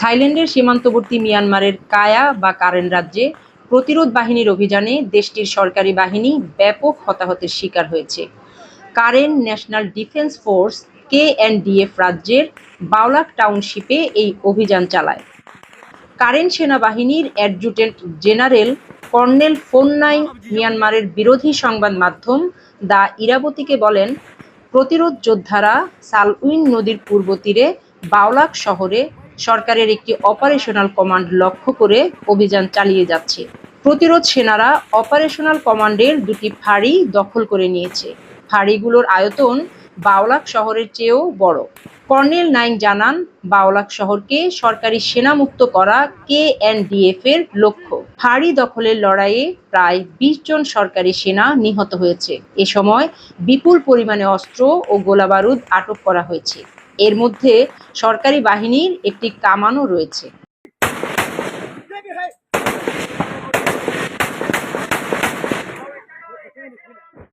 থাইল্যান্ডের সীমান্তবর্তী মিয়ানমারের কায়া বা কারেন রাজ্যে প্রতিরোধ বাহিনীর অভিযানে দেশটির সরকারি বাহিনী ব্যাপক হতাহতের শিকার হয়েছে। কারেন ন্যাশনাল ডিফেন্স ফোর্স কে কেএনডিএফ রাজ্যের বাওলাক টাউনশিপে এই অভিযান চালায়। কারেন সেনাবাহিনীর অ্যাডজুটেন্ট জেনারেল কর্নেল ফোননাইন মিয়ানমারের বিরোধী সংবাদ মাধ্যম দ্য ইরাবতীকে বলেন, প্রতিরোধ যোদ্ধারা সালউইন নদীর পূর্ব তীরে বাওলাক শহরে সরকারের একটি অপারেশনাল কমান্ড লক্ষ্য করে অভিযান চালিয়ে যাচ্ছে। প্রতিরোধ সেনারা অপারেশনাল কমান্ডের দুটি ফাঁড়ি দখল করে নিয়েছে। ফাঁড়িগুলোর আয়তন বাওলাক শহরের চেয়েও বড়। কর্নেল নাইং জানান, বাওলাক শহরকে সরকারি সেনামুক্ত করা কেএনডিএফ এর লক্ষ্য। ফাঁড়ি দখলের লড়াইয়ে প্রায় বিশ জন সরকারি সেনা নিহত হয়েছে। এ সময় বিপুল পরিমাণে অস্ত্র ও গোলাবারুদ আটক করা হয়েছে। এর মধ্যে সরকারি বাহিনীর একটি কামানও রয়েছে।